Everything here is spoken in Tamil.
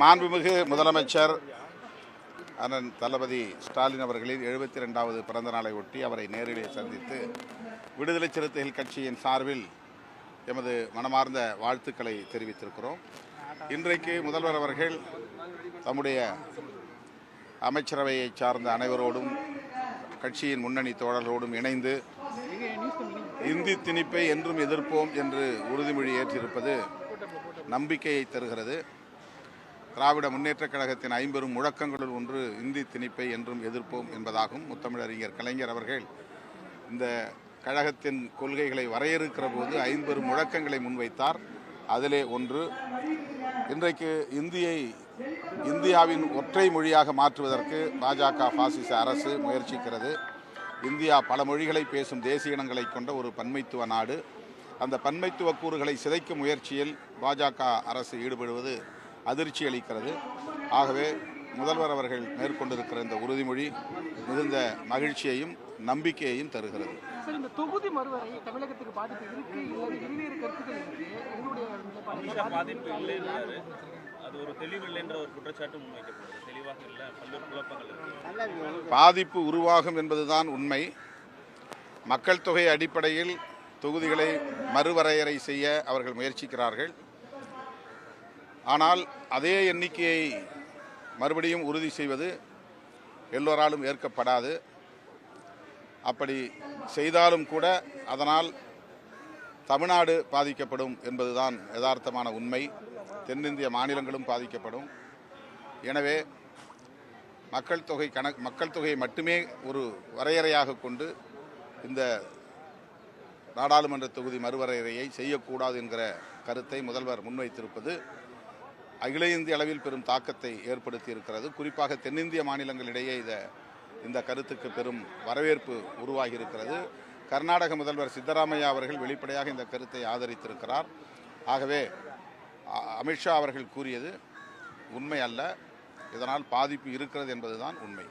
மாண்புமிகு முதலமைச்சர் அண்ணன் தளபதி ஸ்டாலின் அவர்களின் எழுபத்தி ரெண்டாவது பிறந்த நாளை ஒட்டி அவரை நேரிலே சந்தித்து விடுதலை சிறுத்தைகள் கட்சியின் சார்பில் எமது மனமார்ந்த வாழ்த்துக்களை தெரிவித்திருக்கிறோம். இன்றைக்கு முதல்வர் அவர்கள் தம்முடைய அமைச்சரவையை சார்ந்த அனைவரோடும் கட்சியின் முன்னணி தோழர்களோடும் இணைந்து இந்தி திணிப்பை என்றும் எதிர்ப்போம் என்று உறுதிமொழி ஏற்றிருப்பது நம்பிக்கையை தருகிறது. திராவிட முன்னேற்றக் கழகத்தின் ஐம்பெரும் முழக்கங்களுள் ஒன்று இந்தி திணிப்பை என்றும் எதிர்ப்போம் என்பதாகும் முத்தமிழறிஞர் கலைஞர் அவர்கள். இந்த கழகத்தின் கொள்கைகளை வரையறுக்கிற போது ஐம்பெரும் முழக்கங்களை முன்வைத்தார். அதிலே ஒன்று இன்றைக்கு இந்தியை இந்தியாவின் ஒற்றை மொழியாக மாற்றுவதற்கு பாஜக பாசிச அரசு முயற்சிக்கிறது. இந்தியா பல மொழிகளை பேசும் தேசிய இனங்களை கொண்ட ஒரு பன்மைத்துவ நாடு. அந்த பன்மைத்துவ கூறுகளை சிதைக்கும் முயற்சியில் பாஜக அரசு ஈடுபடுவது அதிர்ச்சி அளிக்கிறது. ஆகவே முதல்வர் அவர்கள் மேற்கொண்டிருக்கிற இந்த உறுதிமொழி மிகுந்த மகிழ்ச்சியையும் நம்பிக்கையையும் தருகிறது. தொகுதி மறுவரை தமிழகத்துக்கு பாதிப்பு இருக்கு இல்லை இருவேறு கருத்துக்கள் பாதிப்பு அது ஒரு தெளிவில்லை என்ற ஒரு குற்றச்சாட்டு முன்வைக்கப்படுது. தெளிவாக இல்லை பல்வேறு குழப்பங்கள் இருக்கு. பாதிப்பு உருவாகும் என்பதுதான் உண்மை. மக்கள் தொகை அடிப்படையில் தொகுதிகளை மறுவரையறை செய்ய அவர்கள் முயற்சிக்கிறார்கள். ஆனால் அதே எண்ணிக்கையை மறுபடியும் உறுதி செய்வது எல்லோராலும் ஏற்கப்படாது. அப்படி செய்தாலும் கூட அதனால் தமிழ்நாடு பாதிக்கப்படும் என்பதுதான் யதார்த்தமான உண்மை. தென்னிந்திய மாநிலங்களும் பாதிக்கப்படும். எனவே மக்கள் தொகை கணக் மக்கள் தொகையை மட்டுமே ஒரு வரையறையாக கொண்டு இந்த நாடாளுமன்ற தொகுதி மறுவரையறையை செய்யக்கூடாது என்கிற கருத்தை முதல்வர் முன்வைத்திருப்பது அகில இந்திய அளவில் பெரும் தாக்கத்தை ஏற்படுத்தி இருக்கிறது குறிப்பாக தென்னிந்திய மாநிலங்களிடையே இத இந்த கருத்துக்கு பெரும் வரவேற்பு உருவாகி இருக்கிறது கர்நாடக முதல்வர் சித்தராமையா அவர்கள் வெளிப்படையாக இந்த கருத்தை ஆதரித்திருக்கிறார். ஆகவே அ- அமித்ஷா அவர்கள் கூறியது உண்மை அல்ல. இதனால் பாதிப்பு இருக்கிறது என்பதுதான் உண்மை.